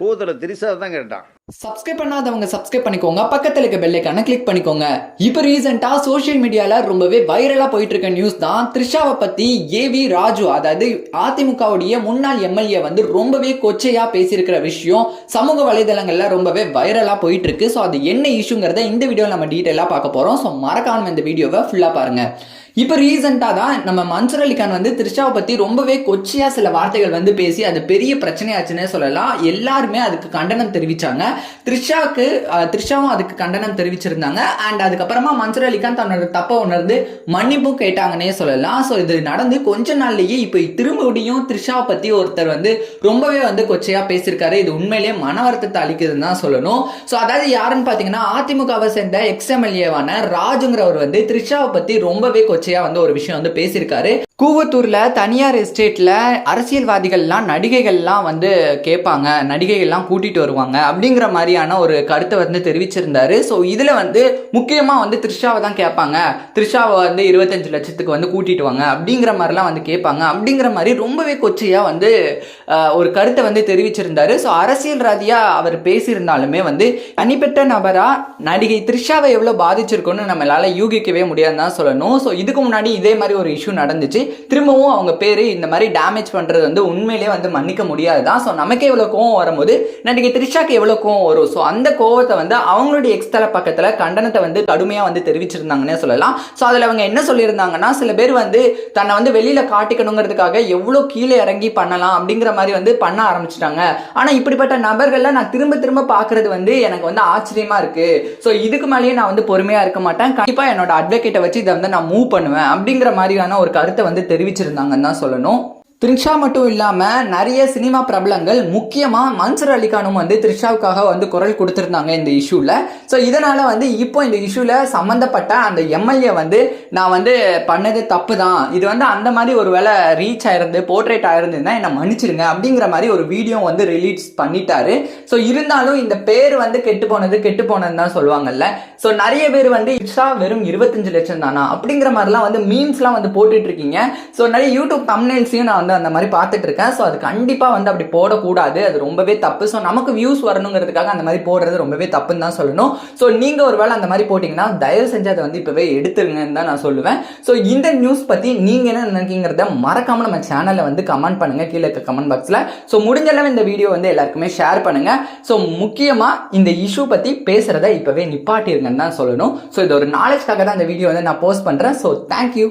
கூத்துல திரிசா தான் கேட்டான். சப்ஸ்கிரைப் பண்ணாதவங்க சப்ஸ்கிரைப் பண்ணிக்கோங்க. பக்கத்துல இருக்க பெல் ஐக்கான கிளிக் பண்ணிக்கோங்க. இப்போ ரீசெண்டா சோஷியல் மீடியால ரொம்பவே வைரலா போயிட்டு இருக்க நியூஸ் தான் த்ரிஷாவை பத்தி ஏவி ராஜு அதாவது அதிமுகவுடைய முன்னாள் எம்எல்ஏ வந்து ரொம்பவே கொச்சையா பேசியிருக்கிற விஷயம் சமூக வலைதளங்கள்ல ரொம்பவே வைரலா போயிட்டு இருக்கு ஸோ அது என்ன இஷ்யூங்கிறத இந்த வீடியோவில் நம்ம டீட்டெயிலாக பார்க்க போறோம். ஸோ மறக்காம இந்த வீடியோவை ஃபுல்லா பாருங்க. இப்போ ரீசெண்டாக தான் நம்ம மன்சூர் அலிகான் வந்து த்ரிஷாவை பற்றி ரொம்பவே கொச்சியாக சில வார்த்தைகள் வந்து பேசி அது பெரிய பிரச்சனையாச்சுன்னே சொல்லலாம். எல்லாருமே அதுக்கு கண்டனம் தெரிவித்தாங்க த்ரிஷாவுக்கு த்ரிஷாவும் அதுக்கு கண்டனம் தெரிவிச்சிருந்தாங்க. அண்ட் அதுக்கப்புறமா மன்சூர் அலிகான் தன்னோட தப்பை உணர்ந்து மன்னிப்பும் கேட்டாங்கன்னே சொல்லலாம். ஸோ இது நடந்து கொஞ்ச நாள்லேயே இப்போ திரும்பியும் த்ரிஷாவை பற்றி ஒருத்தர் வந்து ரொம்பவே வந்து கொச்சையாக பேசியிருக்காரு. இது உண்மையிலேயே மன வருத்தத்தை அளிக்குதுன்னு தான் சொல்லணும். ஸோ அதாவது யாருன்னு பார்த்தீங்கன்னா அதிமுகவை சேர்ந்த எக்ஸ்எம்எல்ஏவான ராஜுங்கிறவர் வந்து த்ரிஷாவை பற்றி ரொம்பவே கொச்சையா வந்து ஒரு விஷயம் வந்து பேசியிருக்காரு. கூவத்தூரில் தனியார் எஸ்டேட்டில் அரசியல்வாதிகள்லாம் நடிகைகள்லாம் வந்து கேட்பாங்க நடிகைகள்லாம் கூட்டிகிட்டு வருவாங்க. அப்படிங்கிற மாதிரியான ஒரு கருத்தை வந்து தெரிவிச்சிருந்தாரு. ஸோ இதில் வந்து முக்கியமாக வந்து த்ரிஷாவை தான் கேட்பாங்க த்ரிஷாவை வந்து இருபத்தஞ்சு லட்சத்துக்கு வந்து கூட்டிட்டு வாங்க. அப்படிங்கிற மாதிரிலாம் வந்து கேட்பாங்க அப்படிங்கிற மாதிரி ரொம்பவே கொச்சையாக வந்து ஒரு கருத்தை வந்து தெரிவிச்சிருந்தாரு. ஸோ அரசியல் ரீதியா அவர் பேசியிருந்தாலுமே வந்து தனிப்பட்ட நபராக நடிகை த்ரிஷாவை எவ்வளோ பாதிச்சிருக்கோன்னு நம்மளால யூகிக்கவே முடியாதுன்னு தான் சொல்லணும். ஸோ இதுக்கு முன்னாடி இதே மாதிரி ஒரு இஷ்யூ நடந்துச்சு. திரும்பவும் அவங்க பேர் இந்த மாதிரி டேமேஜ் பண்ணுறது வந்து உண்மையிலேயே வந்து மன்னிக்க முடியாது தான் ஸோ நமக்கே எவ்வளோ கோவம் வரும்போது நடிகை த்ரிஷாக்கு எவ்வளோ கோவம் வரும்? ஸோ அந்த கோவத்தை வந்து அவங்களுடைய எக்ஸ்தல பக்கத்தில் கண்டனத்தை வந்து கடுமையாக வந்து தெரிவிச்சிருந்தாங்கன்னே சொல்லலாம். ஸோ அதில் அவங்க என்ன சொல்லியிருந்தாங்கன்னா சில பேர் வந்து தன்னை வந்து வெளியில் காட்டிக்கணுங்கிறதுக்காக எவ்வளோ கீழே இறங்கி பண்ணலாம் அப்படிங்கிற மாதிரி வந்து பண்ண ஆரம்பிச்சிட்டாங்க. ஆனால் இப்படிப்பட்ட நபர்கள்ல நான் திரும்ப திரும்ப பார்க்கறது வந்து எனக்கு வந்து ஆச்சரியமா இருக்கு. ஸோ இதுக்கு மேலேயே நான் வந்து பொறுமையாக இருக்க மாட்டேன். கண்டிப்பாக என்னோட அட்வொகேட்டை வச்சு இதை வந்து நான் மூவ் பண்ணுவேன் அப்படிங்கிற மாதிரியான ஒரு கருத்தை வந்து தெரிவிச்சிருந்தாங்கன்னு தான் சொல்லணும். த்ரிஷா மட்டும் இல்லாமல் நிறைய சினிமா பிரபலங்கள் முக்கியமாக மன்சூர் அலிகானும் வந்து த்ரிஷாவுக்காக வந்து குரல் கொடுத்துருந்தாங்க இந்த இஷ்யூவில் ஸோ இதனால் வந்து இப்போ இந்த இஷ்யூவில் சம்மந்தப்பட்ட அந்த எம்எல்ஏ வந்து நான் வந்து பண்ணது தப்பு தான் இது வந்து அந்த மாதிரி ஒரு வேளை ரீச் ஆயிருந்து போர்ட்ரேட் ஆயிருந்ததுன்னா என்னை மன்னிச்சிருங்க அப்படிங்கிற மாதிரி ஒரு வீடியோ வந்து ரிலீஸ் பண்ணிட்டாரு. ஸோ இருந்தாலும் இந்த பேர் வந்து கெட்டு போனது கெட்டு போனதுன்னு தான் சொல்லுவாங்கல்ல. ஸோ நிறைய பேர் வந்து இஷா வெறும் இருபத்தஞ்சு லட்சம் தானா? அப்படிங்கிற மாதிரிலாம் வந்து மீம்ஸ்லாம் வந்து போட்டுட்டு இருக்கீங்க. ஸோ நிறைய யூடியூப் தம்னைல்ஸையும் நான் வந்து அந்த மாதிரி பார்த்துட்டு இருக்கேன். ஸோ அது கண்டிப்பாக வந்து அப்படி போடக்கூடாது. அது ரொம்பவே தப்பு. ஸோ நமக்கு வியூஸ் வரணுங்கிறதுக்காக அந்த மாதிரி போடுறது ரொம்பவே தப்புன்னு தான் சொல்லணும். ஸோ நீங்கள் ஒரு வேளை அந்த மாதிரி போட்டிங்கன்னா தயவு செஞ்சு அதை வந்து இப்போவே எடுத்துருங்கன்னு தான் நான் சொல்லுவேன். ஸோ இந்த நியூஸ் பற்றி நீங்கள் என்ன நினைக்கிறத மறக்காமல் நம்ம சேனலில் வந்து கமெண்ட் பண்ணுங்கள் கீழே இருக்க கமெண்ட் பாக்ஸில் ஸோ முடிஞ்ச அளவு இந்த வீடியோ வந்து எல்லாருக்குமே ஷேர் பண்ணுங்கள் ஸோ முக்கியமாக இந்த இஷ்யூ பற்றி பேசுகிறத இப்போவே நிப்பாட்டிருங்கன்னு தான் சொல்லணும். ஸோ இது ஒரு நாலேஜ்க்காக தான் இந்த வீடியோ வந்து நான் போஸ்ட் பண்ணுறேன் ஸோ தேங்க்யூ